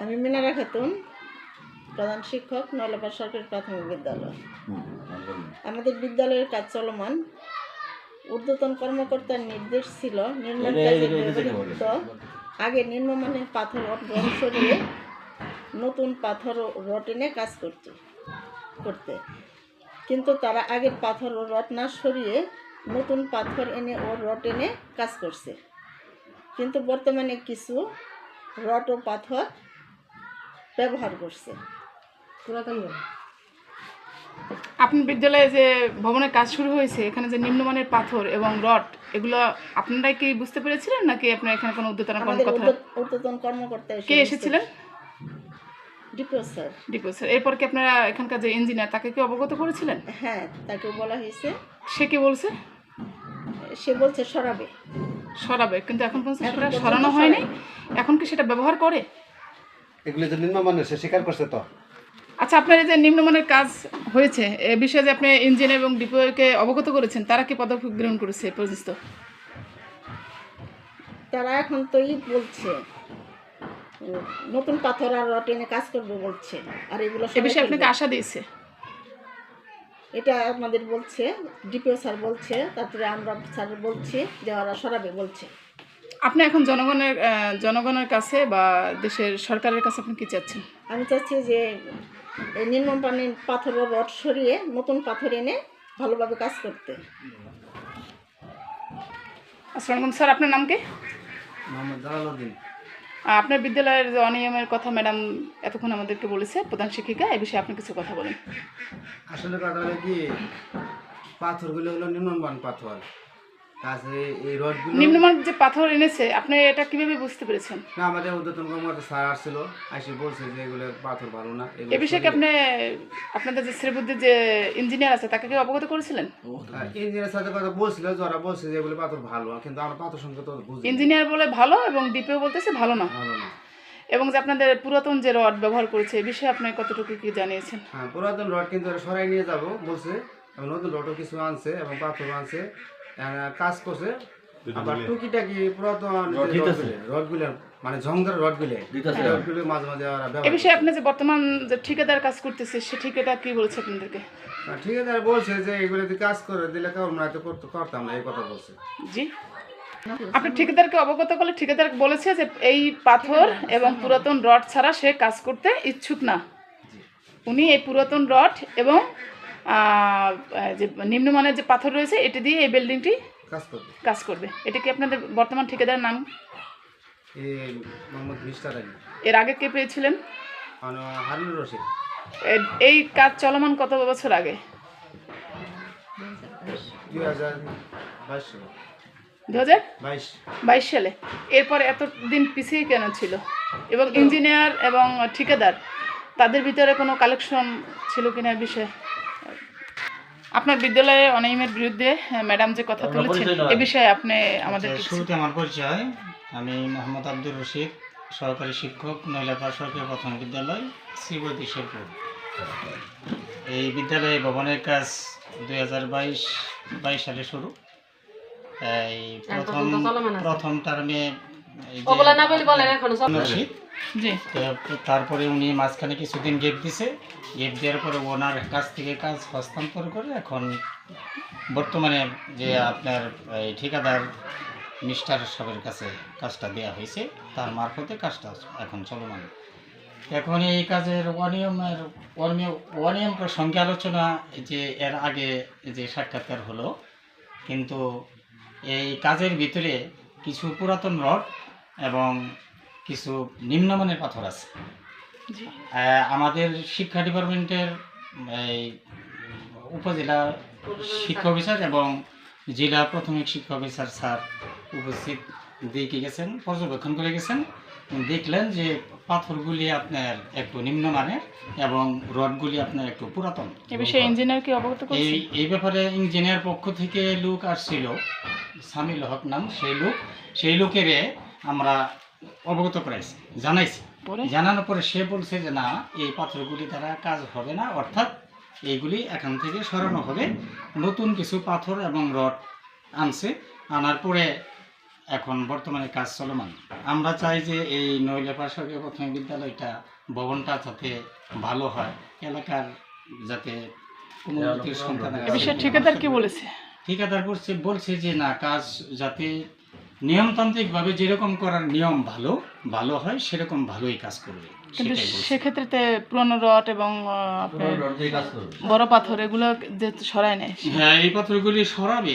আমি মিনারা খাতুন প্রধান শিক্ষক নয়লাপাড় সরকারি প্রাথমিক বিদ্যালয়। আমাদের বিদ্যালয়ের কাজ চলমান। ঊর্ধ্বতন কর্মকর্তার নির্দেশ ছিল নির্মাণ কাজে ব্যবহৃত। আগে নিম্নমানের পাথর রড সরিয়ে নতুন পাথর এনে কাজ করতে করতে। কিন্তু তারা আগের পাথর ও রড না সরিয়ে নতুন পাথর এনে ও রট এনে কাজ করছে। কিন্তু বর্তমানে কিছু রট ও পাথর ব্যবহার করছে। পুরাতন আপনার বিদ্যালয়ে যে ভবনের কাজ শুরু হয়েছে এখানে যে নিম্নমানের পাথর এবং রড এগুলো আপনারাই কি বুঝতে পেরেছিলেন নাকি আপনার এখানে কোনো উদ্যোতন কর্মকর্তা ঊর্ধ্বতন কর্মকর্তা কে এসেছিলেন? Depot sir. Depot sir. এরপর কি আপনারা এখানকার যে ইঞ্জিনিয়ার তাকে কি অবগত করেছিলেন? হ্যাঁ তাকে বলা হয়েছে। সে কি বলছে? সে বলছে সরাবে। সরাবে কিন্তু এখন পর্যন্ত সেটা পর্যন্ত সরানো হয়নি। এখন কি সেটা ব্যবহার করে? এগুলো যে নিম্নমানের সে স্বীকার করছে তো। আচ্ছা আপনার এই যে নিম্নমানের কাজ হয়েছে এ বিষয়ে যে আপনি ইঞ্জিনিয়ার এবং ডিপোকে অবগত করেছেন তারা কি পদক্ষেপ গ্রহণ করেছে এ পর্যন্ত তারা এখন তো ই বলছে নতুন পাথর আর রড এনে কাজ করবে বলছে আর এগুলো এ বিষয়ে আপনাকে আশা দিয়েছে? এটা আমাদের বলছে ডিপিও স্যার বলছে তারপরে আমরা স্যার বলছি যে ওরা সরাবে বলছে। আপনি এখন জনগণের জনগণের কাছে বা দেশের সরকারের কাছে আপনি কি চাচ্ছেন? আমি চাচ্ছি যে এই নির্মম পানির পাথর রড সরিয়ে নতুন পাথর এনে ভালোভাবে কাজ করতে। আসসালামু স্যার আপনার নাম কি? মোহাম্মদ জালালউদ্দিন আপনার বিদ্যালয়ের যে অনিয়মের কথা ম্যাডাম এতক্ষণ আমাদেরকে বলেছে প্রধান শিক্ষিকা এ বিষয়ে আপনি কিছু কথা বলেন। আসলে কথা হলো কি পাথরগুলো হলো নিম্নমান পাথর। কাছে এই রডগুলো নিম্নমান যে পাথর এনেছে আপনি এটা কীভাবে বুঝতে পেরেছেন? না আমাদের উদ্যতন কর্মকর্তা স্যার আসছিল আসি বলছে যে এগুলো পাথর ভালো না এগুলো এ বিষয়ে কি আপনি আপনাদের যে শ্রীবুদ্ধির যে ইঞ্জিনিয়ার আছে তাকে কি অবগত করেছিলেন? ইঞ্জিনিয়ার সাথে কথা বলছিল যে বলছে যে এগুলো পাথর ভালো কিন্তু আমরা পাথর সঙ্গে তো বুঝি ইঞ্জিনিয়ার বলে ভালো এবং ডিপিও বলতেছে ভালো না। ভালো না। এবং যে আপনাদের পুরাতন যে রড ব্যবহার করেছে এ বিষয়ে আপনি কতটুকু কি জানিয়েছেন? হ্যাঁ পুরাতন রড কিন্তু সরাই নিয়ে যাব বলছে এবং নতুন রডও কিছু আনছে এবং পাথর আনছে। কাজ করছে। আবার টুকিটাকি পুরাতন রডগুলো মানে ঝংদার রডগুলো রডগুলো মাঝে মাঝে এ বিষয়ে আপনি যে বর্তমান যে ঠিকাদার কাজ করতেছে সে ঠিকাদার কি বলছে আপনাদেরকে? ঠিকাদার বলছে যে এগুলো কাজ করে দিলে কেউ আমরা তো করতে পারতাম না এই কথা বলছে। জি। আপনি ঠিকাদারকে অবগত করলে ঠিকাদার বলেছে যে এই পাথর এবং পুরাতন রড ছাড়া সে কাজ করতে ইচ্ছুক না। উনি এই পুরাতন রড এবং যে নিম্নমানের যে পাথর রয়েছে এটা দিয়ে এই বিল্ডিংটি কাজ করবে। এটা কি আপনাদের বর্তমান ঠিকাদার নাম? এর আগে কে পেয়েছিলেন? এই কাজ চলমান কত বছর আগে? বাইশ সালে। দু হাজার বাইশ। সালে। এরপর এতদিন পিছিয়ে কেন ছিল? এবং ইঞ্জিনিয়ার এবং ঠিকাদার তাদের ভিতরে কোনো কালেকশন ছিল কিনা বিষয়ে? আপনার বিদ্যালয়ে অনিয়মের বিরুদ্ধে ম্যাডাম যে কথা তুলেছেন এ বিষয়ে আপনি আমাদের আচ্ছা, শুরুতে আমার পরিচয়। আমি মোহাম্মদ আব্দুর রশিদ সহকারী শিক্ষক নৈলাপাড় সরকারি প্রাথমিক বিদ্যালয় শ্রীবতী শেরপুর। এই বিদ্যালয়ে ভবনের কাজ দুই হাজার বাইশ বাইশ সালে শুরু। এই প্রথম প্রথম টার্মে জি। তারপরে উনি মাঝখানে কিছুদিন গেপ দিছে। গেপ দেওয়ার পরে ওনার কাছ থেকে কাজ হস্তান্তর করে এখন বর্তমানে যে আপনার এই ঠিকাদার মিস্টার সাহেবের কাছে কাজটা দেওয়া হয়েছে তার মারফতে কাজটা এখন চলমান। এখন এই কাজের অনিয়মের অনিয়ম অনিয়ম প্রসঙ্গে আলোচনা যে এর আগে যে সাক্ষাৎকার হলো কিন্তু এই কাজের ভিতরে কিছু পুরাতন রড এবং কিছু নিম্নমানের পাথর আছে। আমাদের শিক্ষা ডিপার্টমেন্টের এই উপজেলা শিক্ষা অফিসার এবং জেলা প্রাথমিক শিক্ষা অফিসার স্যার উপস্থিত দেখে গেছেন পর্যবেক্ষণ করে গেছেন। দেখলেন যে পাথরগুলি আপনার একটু নিম্নমানের এবং রডগুলি আপনার একটু পুরাতন। এ বিষয়ে ইঞ্জিনিয়ার কি অবগত এই এই ব্যাপারে ইঞ্জিনিয়ার পক্ষ থেকে লোক আসছিল সামিল হক নাম সেই লোক। সেই লোকের আমরা অবগত করাইছি জানাইছি। জানানোর পরে সে বলছে যে না এই পাথরগুলি দ্বারা কাজ হবে না অর্থাৎ এইগুলি এখান থেকে সরানো হবে। নতুন কিছু পাথর এবং রড আনছে আনার পরে এখন বর্তমানে কাজ চলমান। আমরা চাই যে এই নইলেপাড়া সরকারি প্রাথমিক বিদ্যালয়টা ভবনটা যাতে ভালো হয় এলাকার যাতে ঠিকাদার কি বলেছে? ঠিকাদার বলছে বলছে যে না কাজ যাতে নিয়মতান্ত্রিকভাবে যেরকম করার নিয়ম ভালো ভালো হয় সেরকম ভালোই কাজ করবে কিন্তু সেক্ষেত্রে পুরনো রড এবং আহ, আপনার বড় পাথর এগুলো যে সরায় নেয় হ্যাঁ এই পাথরগুলি সরাবে